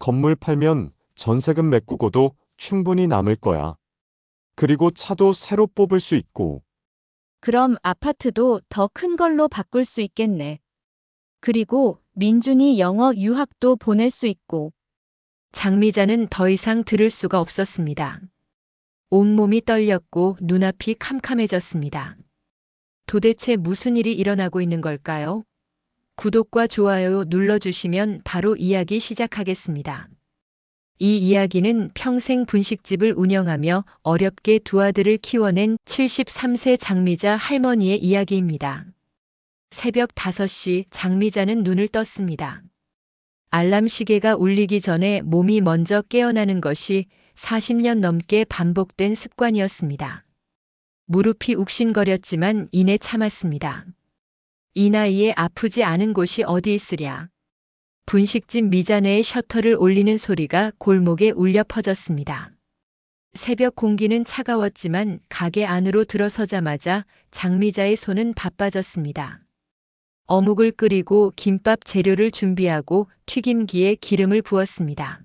건물 팔면 전세금 메꾸고도 충분히 남을 거야. 그리고 차도 새로 뽑을 수 있고, 그럼 아파트도 더 큰 걸로 바꿀 수 있겠네. 그리고 민준이 영어 유학도 보낼 수 있고. 장미자는 더 이상 들을 수가 없었습니다. 온몸이 떨렸고 눈앞이 캄캄해졌습니다. 도대체 무슨 일이 일어나고 있는 걸까요? 구독과 좋아요 눌러주시면 바로 이야기 시작하겠습니다. 이 이야기는 평생 분식집을 운영하며 어렵게 두 아들을 키워낸 73세 장미자 할머니의 이야기입니다. 새벽 5시 장미자는 눈을 떴습니다. 알람 시계가 울리기 전에 몸이 먼저 깨어나는 것이 40년 넘게 반복된 습관이었습니다. 무릎이 욱신거렸지만 이내 참았습니다. 이 나이에 아프지 않은 곳이 어디 있으랴. 분식집 미자네의 셔터를 올리는 소리가 골목에 울려 퍼졌습니다. 새벽 공기는 차가웠지만 가게 안으로 들어서자마자 장미자의 손은 바빠졌습니다. 어묵을 끓이고 김밥 재료를 준비하고 튀김기에 기름을 부었습니다.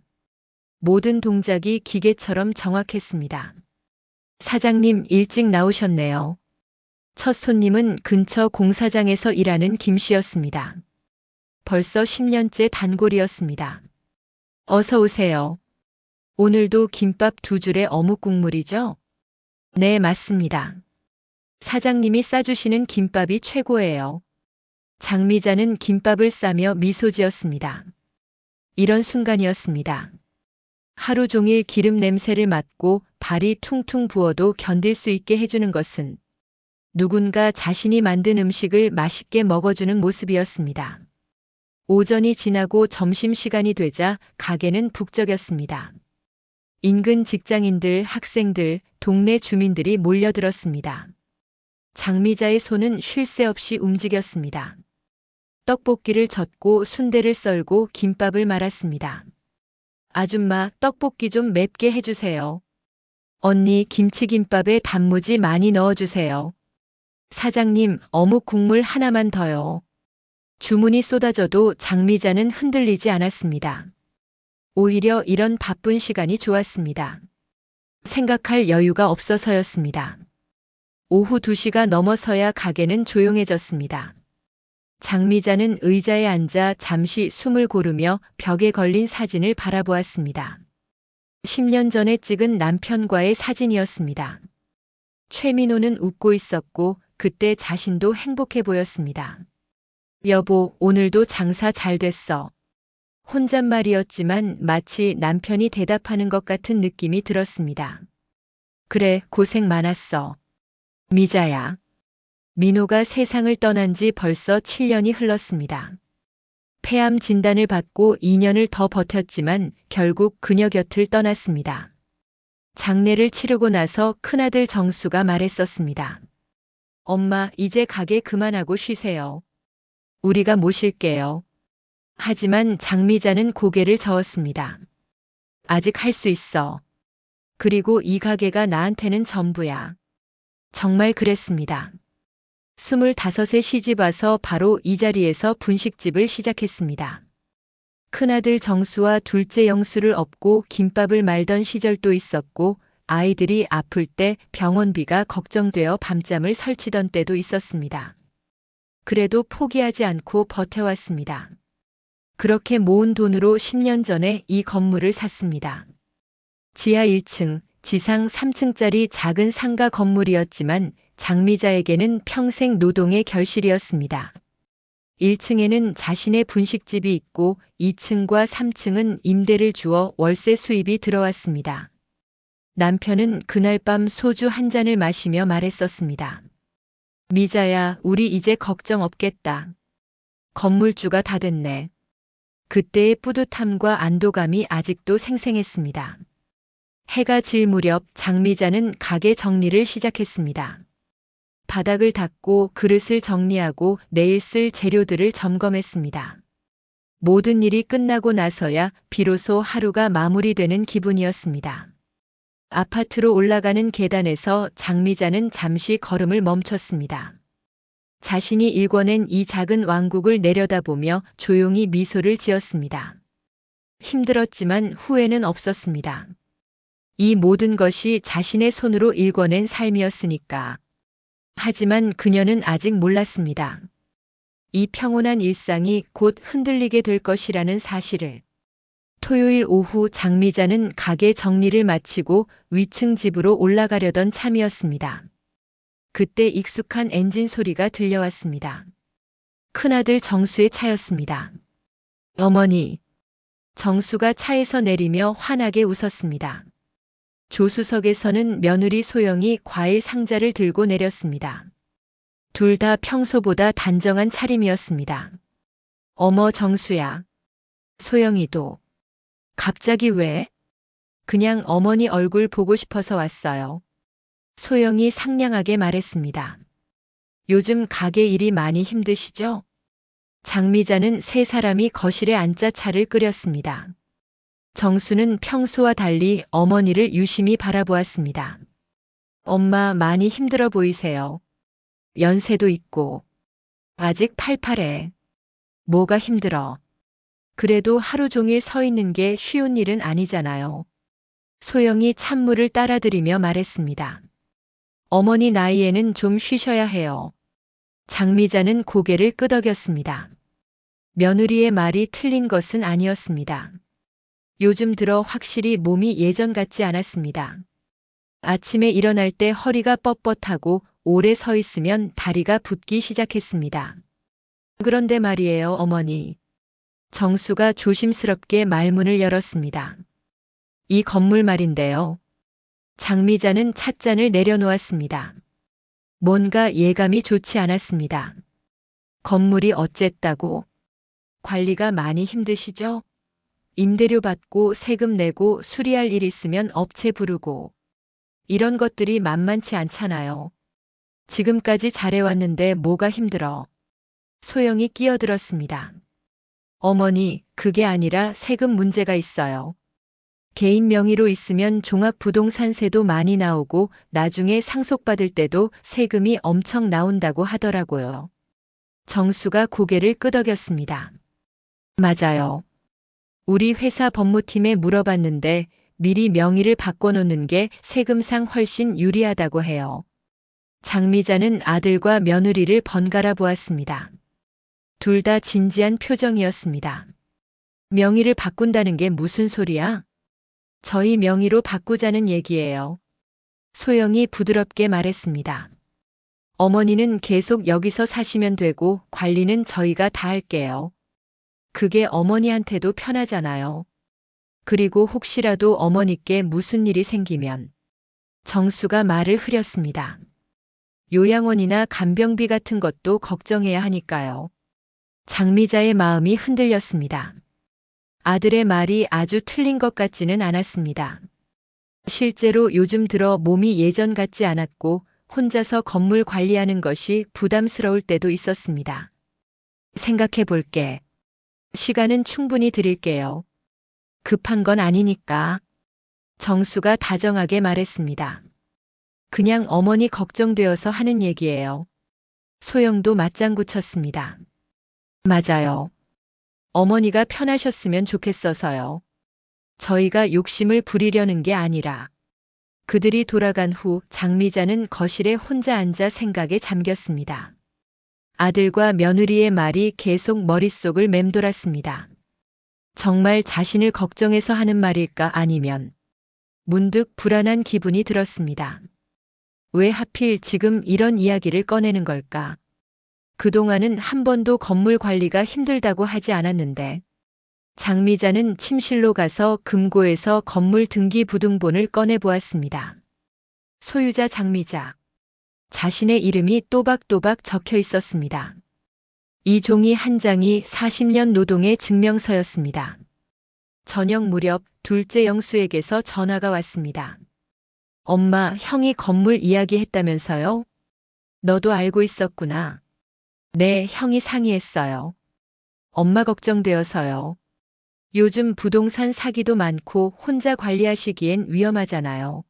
모든 동작이 기계처럼 정확했습니다. 사장님 일찍 나오셨네요. 첫 손님은 근처 공사장에서 일하는 김 씨였습니다. 벌써 10년째 단골이었습니다. 어서 오세요. 오늘도 김밥 두 줄에 어묵 국물이죠? 네, 맞습니다. 사장님이 싸주시는 김밥이 최고예요. 장미자는 김밥을 싸며 미소 지었습니다. 이런 순간이었습니다. 하루 종일 기름 냄새를 맡고 발이 퉁퉁 부어도 견딜 수 있게 해주는 것은 누군가 자신이 만든 음식을 맛있게 먹어주는 모습이었습니다. 오전이 지나고 점심시간이 되자 가게는 북적였습니다. 인근 직장인들, 학생들, 동네 주민들이 몰려들었습니다. 장미자의 손은 쉴 새 없이 움직였습니다. 떡볶이를 젓고 순대를 썰고 김밥을 말았습니다. 아줌마, 떡볶이 좀 맵게 해주세요. 언니, 김치김밥에 단무지 많이 넣어주세요. 사장님, 어묵 국물 하나만 더요. 주문이 쏟아져도 장미자는 흔들리지 않았습니다. 오히려 이런 바쁜 시간이 좋았습니다. 생각할 여유가 없어서였습니다. 오후 2시가 넘어서야 가게는 조용해졌습니다. 장미자는 의자에 앉아 잠시 숨을 고르며 벽에 걸린 사진을 바라보았습니다. 10년 전에 찍은 남편과의 사진이었습니다. 최민호는 웃고 있었고 그때 자신도 행복해 보였습니다. 여보, 오늘도 장사 잘 됐어. 혼잣말이었지만 마치 남편이 대답하는 것 같은 느낌이 들었습니다. 그래, 고생 많았어. 미자야. 민호가 세상을 떠난 지 벌써 7년이 흘렀습니다. 폐암 진단을 받고 2년을 더 버텼지만 결국 그녀 곁을 떠났습니다. 장례를 치르고 나서 큰아들 정수가 말했었습니다. 엄마, 이제 가게 그만하고 쉬세요. 우리가 모실게요. 하지만 장미자는 고개를 저었습니다. 아직 할 수 있어. 그리고 이 가게가 나한테는 전부야. 정말 그랬습니다. 25세 시집 와서 바로 이 자리에서 분식집을 시작했습니다. 큰아들 정수와 둘째 영수를 업고 김밥을 말던 시절도 있었고 아이들이 아플 때 병원비가 걱정되어 밤잠을 설치던 때도 있었습니다. 그래도 포기하지 않고 버텨왔습니다. 그렇게 모은 돈으로 10년 전에 이 건물을 샀습니다. 지하 1층, 지상 3층짜리 작은 상가 건물이었지만 장미자에게는 평생 노동의 결실이었습니다. 1층에는 자신의 분식집이 있고 2층과 3층은 임대를 주어 월세 수입이 들어왔습니다. 남편은 그날 밤 소주 한 잔을 마시며 말했었습니다. 미자야, 우리 이제 걱정 없겠다. 건물주가 다 됐네. 그때의 뿌듯함과 안도감이 아직도 생생했습니다. 해가 질 무렵 장미자는 가게 정리를 시작했습니다. 바닥을 닦고 그릇을 정리하고 내일 쓸 재료들을 점검했습니다. 모든 일이 끝나고 나서야 비로소 하루가 마무리되는 기분이었습니다. 아파트로 올라가는 계단에서 장미자는 잠시 걸음을 멈췄습니다. 자신이 일궈낸 이 작은 왕국을 내려다보며 조용히 미소를 지었습니다. 힘들었지만 후회는 없었습니다. 이 모든 것이 자신의 손으로 일궈낸 삶이었으니까. 하지만 그녀는 아직 몰랐습니다. 이 평온한 일상이 곧 흔들리게 될 것이라는 사실을. 토요일 오후 장미자는 가게 정리를 마치고 위층 집으로 올라가려던 참이었습니다. 그때 익숙한 엔진 소리가 들려왔습니다. 큰아들 정수의 차였습니다. 어머니. 정수가 차에서 내리며 환하게 웃었습니다. 조수석에서는 며느리 소영이 과일 상자를 들고 내렸습니다. 둘 다 평소보다 단정한 차림이었습니다. 어머 정수야. 소영이도. 갑자기 왜? 그냥 어머니 얼굴 보고 싶어서 왔어요. 소영이 상냥하게 말했습니다. 요즘 가게 일이 많이 힘드시죠? 장미자는 세 사람이 거실에 앉자 차를 끓였습니다. 정수는 평소와 달리 어머니를 유심히 바라보았습니다. 엄마 많이 힘들어 보이세요. 연세도 있고. 아직 팔팔해. 뭐가 힘들어. 그래도 하루 종일 서 있는 게 쉬운 일은 아니잖아요. 소영이 찬물을 따라드리며 말했습니다. 어머니 나이에는 좀 쉬셔야 해요. 장미자는 고개를 끄덕였습니다. 며느리의 말이 틀린 것은 아니었습니다. 요즘 들어 확실히 몸이 예전 같지 않았습니다. 아침에 일어날 때 허리가 뻣뻣하고 오래 서 있으면 다리가 붓기 시작했습니다. 그런데 말이에요, 어머니. 정수가 조심스럽게 말문을 열었습니다. 이 건물 말인데요. 장미자는 찻잔을 내려놓았습니다. 뭔가 예감이 좋지 않았습니다. 건물이 어쨌다고? 관리가 많이 힘드시죠? 임대료 받고 세금 내고 수리할 일 있으면 업체 부르고. 이런 것들이 만만치 않잖아요. 지금까지 잘해왔는데 뭐가 힘들어. 소영이 끼어들었습니다. 어머니, 그게 아니라 세금 문제가 있어요. 개인 명의로 있으면 종합부동산세도 많이 나오고 나중에 상속받을 때도 세금이 엄청 나온다고 하더라고요. 정수가 고개를 끄덕였습니다. 맞아요. 우리 회사 법무팀에 물어봤는데 미리 명의를 바꿔놓는 게 세금상 훨씬 유리하다고 해요. 장미자는 아들과 며느리를 번갈아 보았습니다. 둘 다 진지한 표정이었습니다. 명의를 바꾼다는 게 무슨 소리야? 저희 명의로 바꾸자는 얘기예요. 소영이 부드럽게 말했습니다. 어머니는 계속 여기서 사시면 되고 관리는 저희가 다 할게요. 그게 어머니한테도 편하잖아요. 그리고 혹시라도 어머니께 무슨 일이 생기면 정수가 말을 흐렸습니다. 요양원이나 간병비 같은 것도 걱정해야 하니까요. 장미자의 마음이 흔들렸습니다. 아들의 말이 아주 틀린 것 같지는 않았습니다. 실제로 요즘 들어 몸이 예전 같지 않았고 혼자서 건물 관리하는 것이 부담스러울 때도 있었습니다. 생각해 볼게. 시간은 충분히 드릴게요. 급한 건 아니니까. 정수가 다정하게 말했습니다. 그냥 어머니 걱정되어서 하는 얘기예요. 소영도 맞장구 쳤습니다. 맞아요. 어머니가 편하셨으면 좋겠어서요. 저희가 욕심을 부리려는 게 아니라. 그들이 돌아간 후 장미자는 거실에 혼자 앉아 생각에 잠겼습니다. 아들과 며느리의 말이 계속 머릿속을 맴돌았습니다. 정말 자신을 걱정해서 하는 말일까 아니면 문득 불안한 기분이 들었습니다. 왜 하필 지금 이런 이야기를 꺼내는 걸까? 그동안은 한 번도 건물 관리가 힘들다고 하지 않았는데 장미자는 침실로 가서 금고에서 건물 등기 부등본을 꺼내 보았습니다. 소유자 장미자. 자신의 이름이 또박또박 적혀 있었습니다. 이 종이 한 장이 40년 노동의 증명서였습니다. 저녁 무렵 둘째 영수에게서 전화가 왔습니다. 엄마, 형이 건물 이야기 했다면서요? 너도 알고 있었구나. 네, 형이 상의했어요. 엄마 걱정되어서요. 요즘 부동산 사기도 많고 혼자 관리하시기엔 위험하잖아요.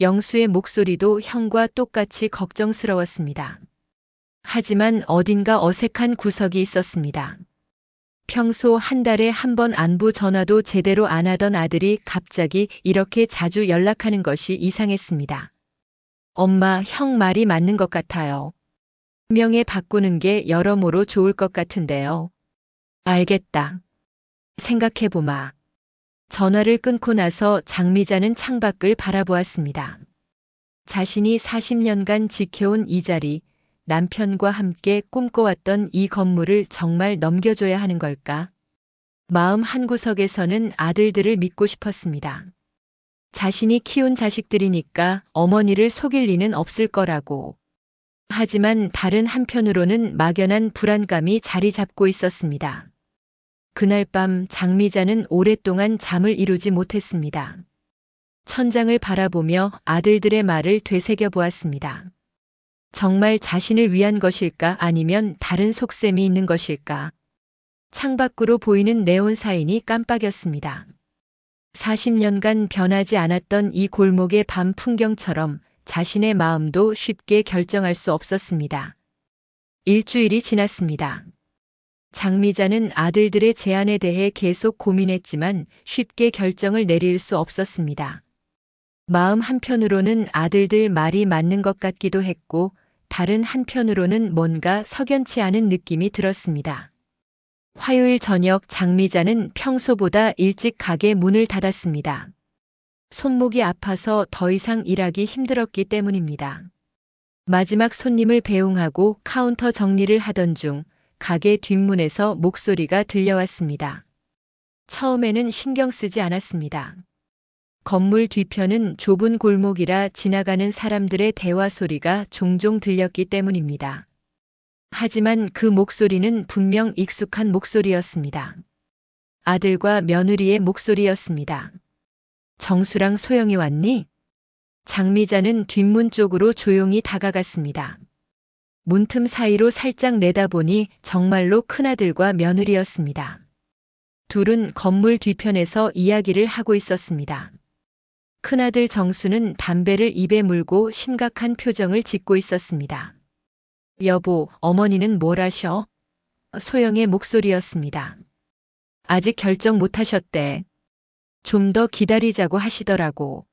영수의 목소리도 형과 똑같이 걱정스러웠습니다. 하지만 어딘가 어색한 구석이 있었습니다. 평소 한 달에 한 번 안부 전화도 제대로 안 하던 아들이 갑자기 이렇게 자주 연락하는 것이 이상했습니다. 엄마, 형 말이 맞는 것 같아요. 명예 바꾸는 게 여러모로 좋을 것 같은데요. 알겠다. 생각해보마. 전화를 끊고 나서 장미자는 창밖을 바라보았습니다. 자신이 40년간 지켜온 이 자리, 남편과 함께 꿈꿔왔던 이 건물을 정말 넘겨줘야 하는 걸까? 마음 한구석에서는 아들들을 믿고 싶었습니다. 자신이 키운 자식들이니까 어머니를 속일 리는 없을 거라고. 하지만 다른 한편으로는 막연한 불안감이 자리 잡고 있었습니다. 그날 밤 장미자는 오랫동안 잠을 이루지 못했습니다. 천장을 바라보며 아들들의 말을 되새겨 보았습니다. 정말 자신을 위한 것일까 아니면 다른 속셈이 있는 것일까? 창밖으로 보이는 네온 사인이 깜빡였습니다. 40년간 변하지 않았던 이 골목의 밤 풍경처럼 자신의 마음도 쉽게 결정할 수 없었습니다. 일주일이 지났습니다. 장미자는 아들들의 제안에 대해 계속 고민했지만 쉽게 결정을 내릴 수 없었습니다. 마음 한편으로는 아들들 말이 맞는 것 같기도 했고, 다른 한편으로는 뭔가 석연치 않은 느낌이 들었습니다. 화요일 저녁 장미자는 평소보다 일찍 가게 문을 닫았습니다. 손목이 아파서 더 이상 일하기 힘들었기 때문입니다. 마지막 손님을 배웅하고 카운터 정리를 하던 중 가게 뒷문에서 목소리가 들려왔습니다. 처음에는 신경 쓰지 않았습니다. 건물 뒤편은 좁은 골목이라 지나가는 사람들의 대화 소리가 종종 들렸기 때문입니다. 하지만 그 목소리는 분명 익숙한 목소리였습니다. 아들과 며느리의 목소리였습니다. 정수랑 소영이 왔니? 장미자는 뒷문 쪽으로 조용히 다가갔습니다. 문틈 사이로 살짝 내다보니 정말로 큰아들과 며느리였습니다. 둘은 건물 뒤편에서 이야기를 하고 있었습니다. 큰아들 정수는 담배를 입에 물고 심각한 표정을 짓고 있었습니다. 여보, 어머니는 뭘 하셔? 소영의 목소리였습니다. 아직 결정 못 하셨대. 좀 더 기다리자고 하시더라고.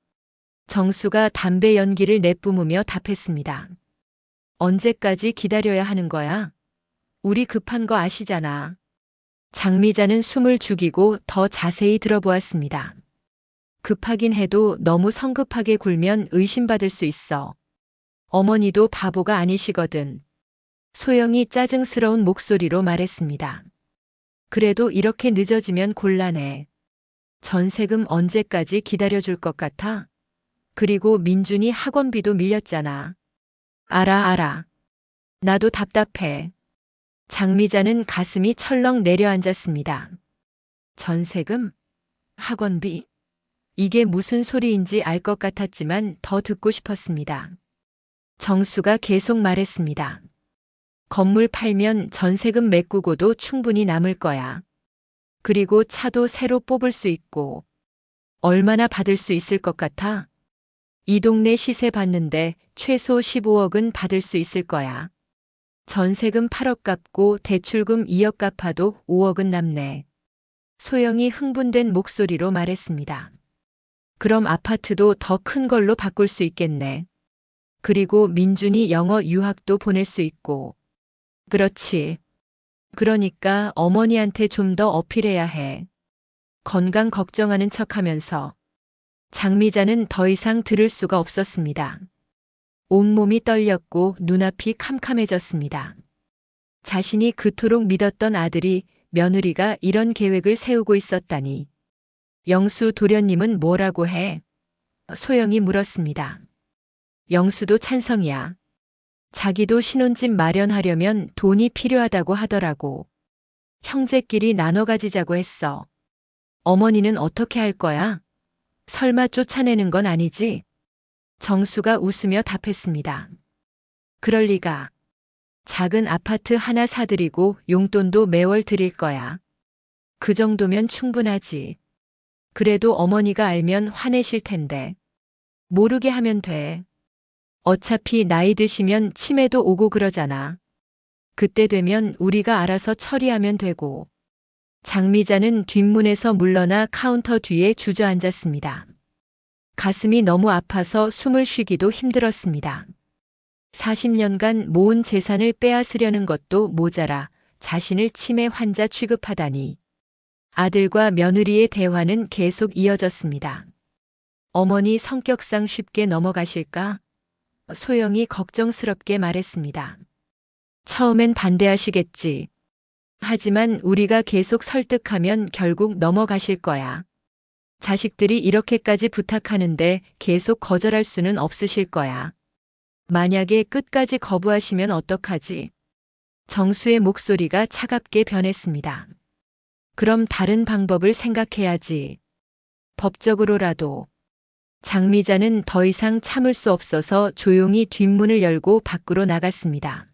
정수가 담배 연기를 내뿜으며 답했습니다. 언제까지 기다려야 하는 거야? 우리 급한 거 아시잖아. 장미자는 숨을 죽이고 더 자세히 들어보았습니다. 급하긴 해도 너무 성급하게 굴면 의심받을 수 있어. 어머니도 바보가 아니시거든. 소영이 짜증스러운 목소리로 말했습니다. 그래도 이렇게 늦어지면 곤란해. 전세금 언제까지 기다려줄 것 같아? 그리고 민준이 학원비도 밀렸잖아. 알아, 알아. 나도 답답해. 장미자는 가슴이 철렁 내려앉았습니다. 전세금? 학원비? 이게 무슨 소리인지 알 것 같았지만 더 듣고 싶었습니다. 정수가 계속 말했습니다. 건물 팔면 전세금 메꾸고도 충분히 남을 거야. 그리고 차도 새로 뽑을 수 있고. 얼마나 받을 수 있을 것 같아? 이 동네 시세 봤는데 최소 15억은 받을 수 있을 거야. 전세금 8억 갚고 대출금 2억 갚아도 5억은 남네. 소영이 흥분된 목소리로 말했습니다. 그럼 아파트도 더 큰 걸로 바꿀 수 있겠네. 그리고 민준이 영어 유학도 보낼 수 있고. 그렇지. 그러니까 어머니한테 좀 더 어필해야 해. 건강 걱정하는 척 하면서. 장미자는 더 이상 들을 수가 없었습니다. 온몸이 떨렸고 눈앞이 캄캄해졌습니다. 자신이 그토록 믿었던 아들이 며느리가 이런 계획을 세우고 있었다니. 영수 도련님은 뭐라고 해? 소영이 물었습니다. 영수도 찬성이야. 자기도 신혼집 마련하려면 돈이 필요하다고 하더라고. 형제끼리 나눠 가지자고 했어. 어머니는 어떻게 할 거야? 설마 쫓아내는 건 아니지? 정수가 웃으며 답했습니다. 그럴 리가. 작은 아파트 하나 사드리고 용돈도 매월 드릴 거야. 그 정도면 충분하지. 그래도 어머니가 알면 화내실 텐데. 모르게 하면 돼. 어차피 나이 드시면 치매도 오고 그러잖아. 그때 되면 우리가 알아서 처리하면 되고. 장미자는 뒷문에서 물러나 카운터 뒤에 주저앉았습니다. 가슴이 너무 아파서 숨을 쉬기도 힘들었습니다. 40년간 모은 재산을 빼앗으려는 것도 모자라 자신을 치매 환자 취급하다니. 아들과 며느리의 대화는 계속 이어졌습니다. 어머니 성격상 쉽게 넘어가실까? 소영이 걱정스럽게 말했습니다. 처음엔 반대하시겠지. 하지만 우리가 계속 설득하면 결국 넘어가실 거야. 자식들이 이렇게까지 부탁하는데 계속 거절할 수는 없으실 거야. 만약에 끝까지 거부하시면 어떡하지? 정수의 목소리가 차갑게 변했습니다. 그럼 다른 방법을 생각해야지. 법적으로라도. 장미자는 더 이상 참을 수 없어서 조용히 뒷문을 열고 밖으로 나갔습니다.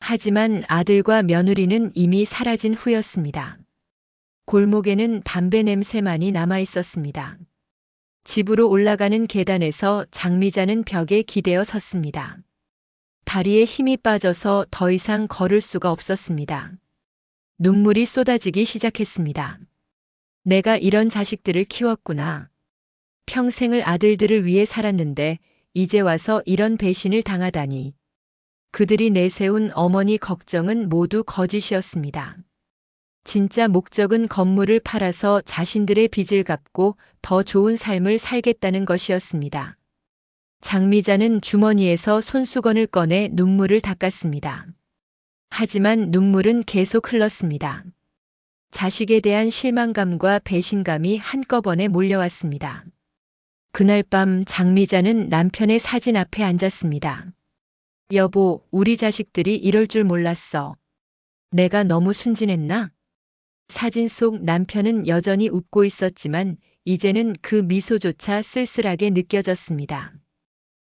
하지만 아들과 며느리는 이미 사라진 후였습니다. 골목에는 담배 냄새만이 남아 있었습니다. 집으로 올라가는 계단에서 장미자는 벽에 기대어 섰습니다. 다리에 힘이 빠져서 더 이상 걸을 수가 없었습니다. 눈물이 쏟아지기 시작했습니다. 내가 이런 자식들을 키웠구나. 평생을 아들들을 위해 살았는데 이제 와서 이런 배신을 당하다니. 그들이 내세운 어머니 걱정은 모두 거짓이었습니다. 진짜 목적은 건물을 팔아서 자신들의 빚을 갚고 더 좋은 삶을 살겠다는 것이었습니다. 장미자는 주머니에서 손수건을 꺼내 눈물을 닦았습니다. 하지만 눈물은 계속 흘렀습니다. 자식에 대한 실망감과 배신감이 한꺼번에 몰려왔습니다. 그날 밤 장미자는 남편의 사진 앞에 앉았습니다. 여보, 우리 자식들이 이럴 줄 몰랐어. 내가 너무 순진했나? 사진 속 남편은 여전히 웃고 있었지만 이제는 그 미소조차 쓸쓸하게 느껴졌습니다.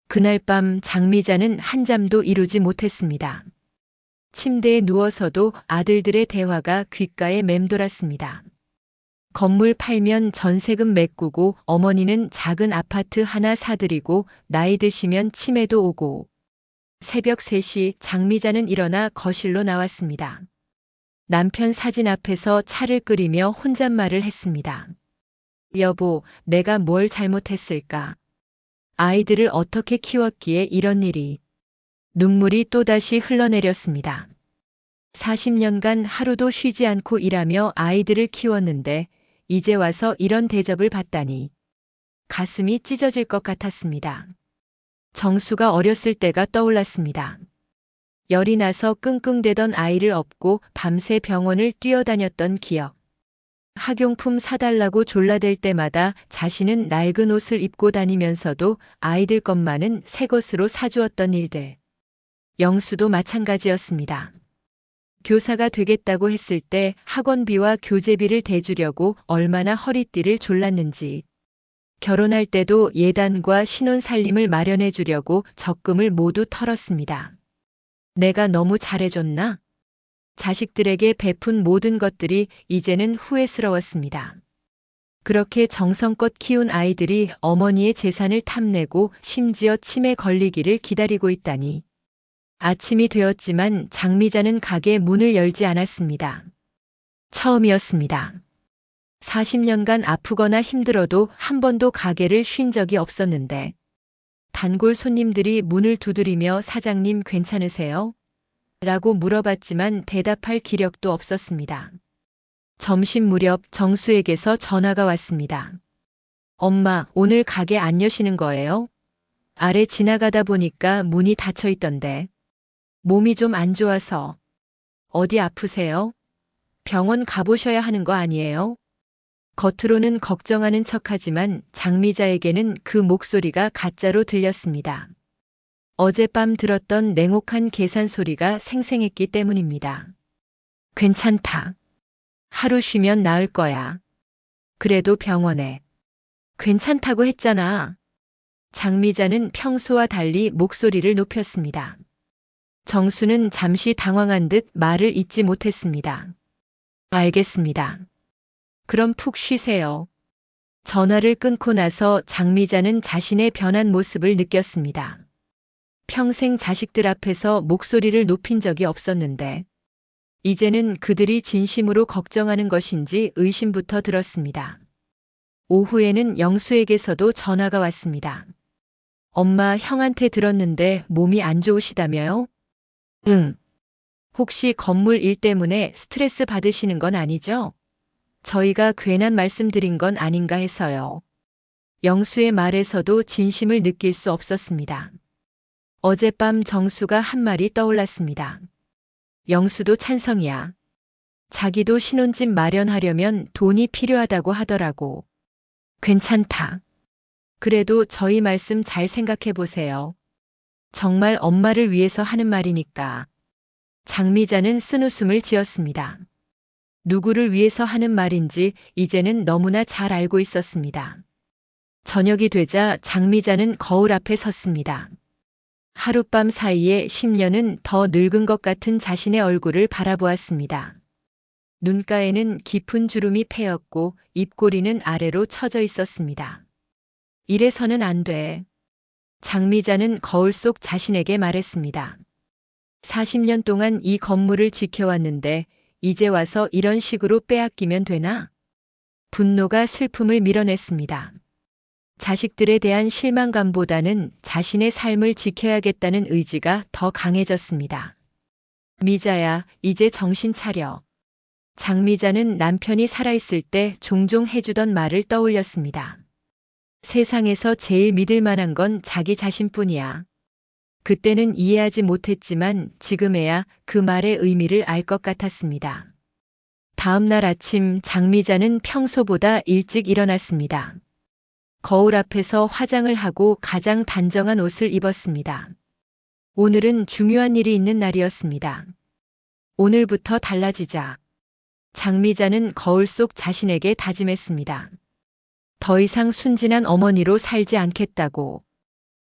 그날 밤 장미자는 한잠도 이루지 못했습니다. 침대에 누워서도 아들들의 대화가 귓가에 맴돌았습니다. 건물 팔면 전세금 메꾸고 어머니는 작은 아파트 하나 사드리고 나이 드시면 치매도 오고 새벽 3시 장미자는 일어나 거실로 나왔습니다. 남편 사진 앞에서 차를 끓이며 혼잣말을 했습니다. 여보, 내가 뭘 잘못했을까? 아이들을 어떻게 키웠기에 이런 일이. 눈물이 또다시 흘러내렸습니다. 40년간 하루도 쉬지 않고 일하며 아이들을 키웠는데 이제 와서 이런 대접을 받다니. 가슴이 찢어질 것 같았습니다. 정수가 어렸을 때가 떠올랐습니다. 열이 나서 끙끙대던 아이를 업고 밤새 병원을 뛰어다녔던 기억. 학용품 사달라고 졸라댈 때마다 자신은 낡은 옷을 입고 다니면서도 아이들 것만은 새 것으로 사주었던 일들. 영수도 마찬가지였습니다. 교사가 되겠다고 했을 때 학원비와 교재비를 대주려고 얼마나 허리띠를 졸랐는지. 결혼할 때도 예단과 신혼 살림을 마련해 주려고 적금을 모두 털었습니다. 내가 너무 잘해줬나? 자식들에게 베푼 모든 것들이 이제는 후회스러웠습니다. 그렇게 정성껏 키운 아이들이 어머니의 재산을 탐내고 심지어 치매 걸리기를 기다리고 있다니. 아침이 되었지만 장미자는 가게 문을 열지 않았습니다. 처음이었습니다. 40년간 아프거나 힘들어도 한 번도 가게를 쉰 적이 없었는데 단골 손님들이 문을 두드리며 사장님 괜찮으세요? 라고 물어봤지만 대답할 기력도 없었습니다. 점심 무렵 정수에게서 전화가 왔습니다. 엄마, 오늘 가게 안 여시는 거예요? 아래 지나가다 보니까 문이 닫혀 있던데. 몸이 좀 안 좋아서. 어디 아프세요? 병원 가보셔야 하는 거 아니에요? 겉으로는 걱정하는 척하지만 장미자에게는 그 목소리가 가짜로 들렸습니다. 어젯밤 들었던 냉혹한 계산 소리가 생생했기 때문입니다. 괜찮다. 하루 쉬면 나을 거야. 그래도 병원에. 괜찮다고 했잖아. 장미자는 평소와 달리 목소리를 높였습니다. 정수는 잠시 당황한 듯 말을 잇지 못했습니다. 알겠습니다. 그럼 푹 쉬세요. 전화를 끊고 나서 장미자는 자신의 변한 모습을 느꼈습니다. 평생 자식들 앞에서 목소리를 높인 적이 없었는데 이제는 그들이 진심으로 걱정하는 것인지 의심부터 들었습니다. 오후에는 영수에게서도 전화가 왔습니다. 엄마 형한테 들었는데 몸이 안 좋으시다며요? 응. 혹시 건물 일 때문에 스트레스 받으시는 건 아니죠? 저희가 괜한 말씀드린 건 아닌가 해서요. 영수의 말에서도 진심을 느낄 수 없었습니다. 어젯밤 정수가 한 말이 떠올랐습니다. 영수도 찬성이야. 자기도 신혼집 마련하려면 돈이 필요하다고 하더라고. 괜찮다. 그래도 저희 말씀 잘 생각해 보세요. 정말 엄마를 위해서 하는 말이니까. 장미자는 쓴웃음을 지었습니다. 누구를 위해서 하는 말인지 이제는 너무나 잘 알고 있었습니다. 저녁이 되자 장미자는 거울 앞에 섰습니다. 하룻밤 사이에 10년은 더 늙은 것 같은 자신의 얼굴을 바라보았습니다. 눈가에는 깊은 주름이 패였고 입꼬리는 아래로 처져 있었습니다. 이래서는 안 돼. 장미자는 거울 속 자신에게 말했습니다. 40년 동안 이 건물을 지켜왔는데 이제 와서 이런 식으로 빼앗기면 되나? 분노가 슬픔을 밀어냈습니다. 자식들에 대한 실망감보다는 자신의 삶을 지켜야겠다는 의지가 더 강해졌습니다. 미자야, 이제 정신 차려. 장미자는 남편이 살아있을 때 종종 해주던 말을 떠올렸습니다. 세상에서 제일 믿을 만한 건 자기 자신뿐이야. 그때는 이해하지 못했지만 지금에야 그 말의 의미를 알 것 같았습니다. 다음 날 아침 장미자는 평소보다 일찍 일어났습니다. 거울 앞에서 화장을 하고 가장 단정한 옷을 입었습니다. 오늘은 중요한 일이 있는 날이었습니다. 오늘부터 달라지자. 장미자는 거울 속 자신에게 다짐했습니다. 더 이상 순진한 어머니로 살지 않겠다고.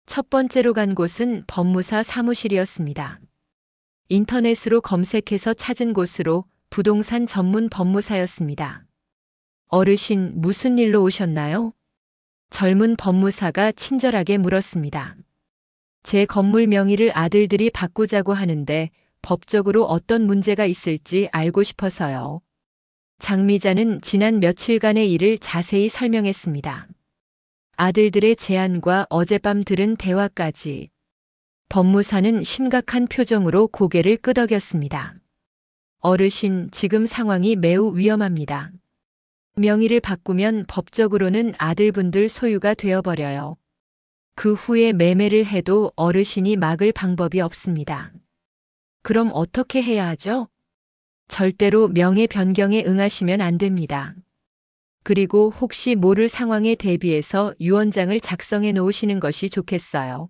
첫 번째로 간 곳은 법무사 사무실이었습니다. 인터넷으로 검색해서 찾은 곳으로 부동산 전문 법무사였습니다. 어르신 무슨 일로 오셨나요? 젊은 법무사가 친절하게 물었습니다. 제 건물 명의를 아들들이 바꾸자고 하는데 법적으로 어떤 문제가 있을지 알고 싶어서요. 장미자는 지난 며칠간의 일을 자세히 설명했습니다. 아들들의 제안과 어젯밤 들은 대화까지. 법무사는 심각한 표정으로 고개를 끄덕였습니다. 어르신, 지금 상황이 매우 위험합니다. 명의를 바꾸면 법적으로는 아들분들 소유가 되어버려요. 그 후에 매매를 해도 어르신이 막을 방법이 없습니다. 그럼 어떻게 해야 하죠? 절대로 명예 변경에 응하시면 안 됩니다. 그리고 혹시 모를 상황에 대비해서 유언장을 작성해 놓으시는 것이 좋겠어요.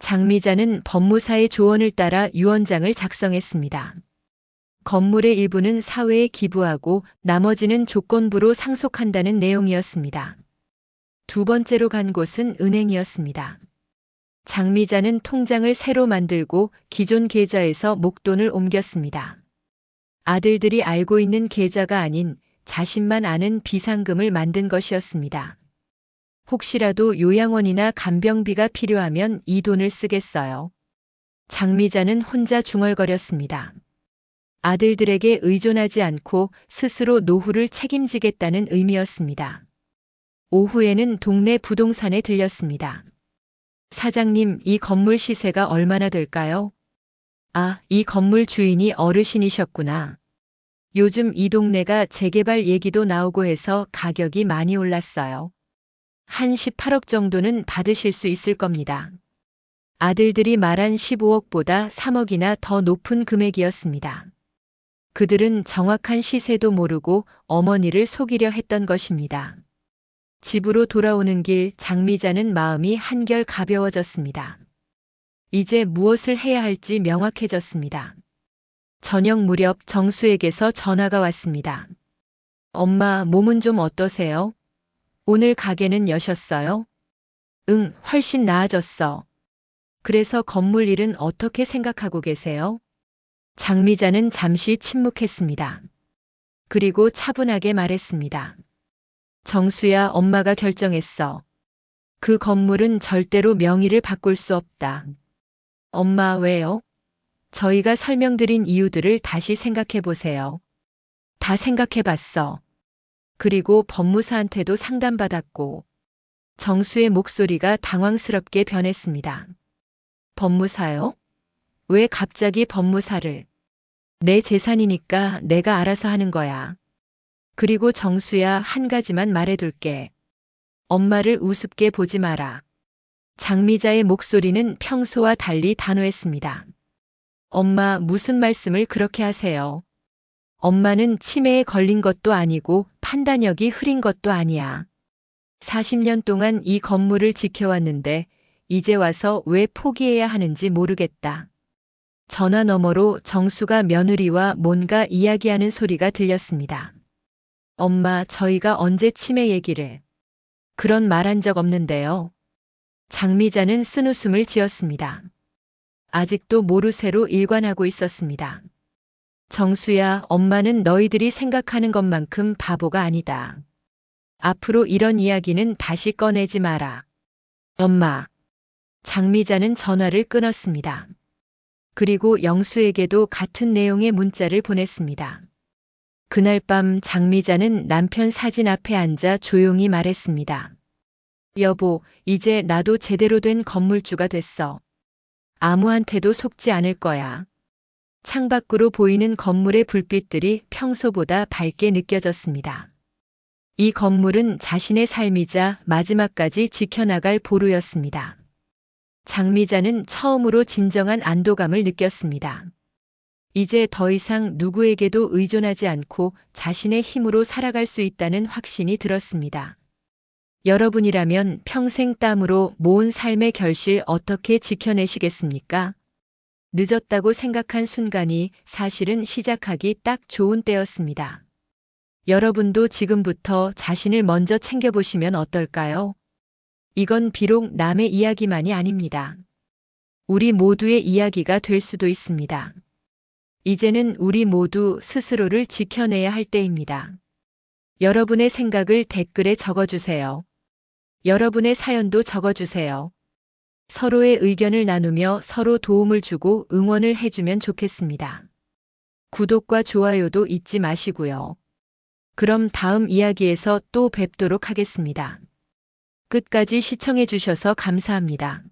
장미자는 법무사의 조언을 따라 유언장을 작성했습니다. 건물의 일부는 사회에 기부하고 나머지는 조건부로 상속한다는 내용이었습니다. 두 번째로 간 곳은 은행이었습니다. 장미자는 통장을 새로 만들고 기존 계좌에서 목돈을 옮겼습니다. 아들들이 알고 있는 계좌가 아닌 자신만 아는 비상금을 만든 것이었습니다. 혹시라도 요양원이나 간병비가 필요하면 이 돈을 쓰겠어요. 장미자는 혼자 중얼거렸습니다. 아들들에게 의존하지 않고 스스로 노후를 책임지겠다는 의미였습니다. 오후에는 동네 부동산에 들렸습니다. 사장님, 이 건물 시세가 얼마나 될까요? 아, 이 건물 주인이 어르신이셨구나. 요즘 이 동네가 재개발 얘기도 나오고 해서 가격이 많이 올랐어요. 한 18억 정도는 받으실 수 있을 겁니다. 아들들이 말한 15억보다 3억이나 더 높은 금액이었습니다. 그들은 정확한 시세도 모르고 어머니를 속이려 했던 것입니다. 집으로 돌아오는 길 장미자는 마음이 한결 가벼워졌습니다. 이제 무엇을 해야 할지 명확해졌습니다. 저녁 무렵 정수에게서 전화가 왔습니다. 엄마, 몸은 좀 어떠세요? 오늘 가게는 여셨어요? 응, 훨씬 나아졌어. 그래서 건물 일은 어떻게 생각하고 계세요? 장미자는 잠시 침묵했습니다. 그리고 차분하게 말했습니다. 정수야, 엄마가 결정했어. 그 건물은 절대로 명의를 바꿀 수 없다. 엄마 왜요? 저희가 설명드린 이유들을 다시 생각해 보세요. 다 생각해 봤어. 그리고 법무사한테도 상담받았고, 정수의 목소리가 당황스럽게 변했습니다. 법무사요? 왜 갑자기 법무사를? 내 재산이니까 내가 알아서 하는 거야. 그리고 정수야 한 가지만 말해둘게. 엄마를 우습게 보지 마라. 장미자의 목소리는 평소와 달리 단호했습니다. 엄마 무슨 말씀을 그렇게 하세요? 엄마는 치매에 걸린 것도 아니고 판단력이 흐린 것도 아니야. 40년 동안 이 건물을 지켜왔는데 이제 와서 왜 포기해야 하는지 모르겠다. 전화 너머로 정수가 며느리와 뭔가 이야기하는 소리가 들렸습니다. 엄마, 저희가 언제 치매 얘기를. 그런 말 한 적 없는데요. 장미자는 쓴웃음을 지었습니다. 아직도 모르쇠로 일관하고 있었습니다. 정수야, 엄마는 너희들이 생각하는 것만큼 바보가 아니다. 앞으로 이런 이야기는 다시 꺼내지 마라. 엄마. 장미자는 전화를 끊었습니다. 그리고 영수에게도 같은 내용의 문자를 보냈습니다. 그날 밤 장미자는 남편 사진 앞에 앉아 조용히 말했습니다. 여보, 이제 나도 제대로 된 건물주가 됐어. 아무한테도 속지 않을 거야. 창밖으로 보이는 건물의 불빛들이 평소보다 밝게 느껴졌습니다. 이 건물은 자신의 삶이자 마지막까지 지켜나갈 보루였습니다. 장미자는 처음으로 진정한 안도감을 느꼈습니다. 이제 더 이상 누구에게도 의존하지 않고 자신의 힘으로 살아갈 수 있다는 확신이 들었습니다. 여러분이라면 평생 땀으로 모은 삶의 결실 어떻게 지켜내시겠습니까? 늦었다고 생각한 순간이 사실은 시작하기 딱 좋은 때였습니다. 여러분도 지금부터 자신을 먼저 챙겨보시면 어떨까요? 이건 비록 남의 이야기만이 아닙니다. 우리 모두의 이야기가 될 수도 있습니다. 이제는 우리 모두 스스로를 지켜내야 할 때입니다. 여러분의 생각을 댓글에 적어주세요. 여러분의 사연도 적어주세요. 서로의 의견을 나누며 서로 도움을 주고 응원을 해주면 좋겠습니다. 구독과 좋아요도 잊지 마시고요. 그럼 다음 이야기에서 또 뵙도록 하겠습니다. 끝까지 시청해 주셔서 감사합니다.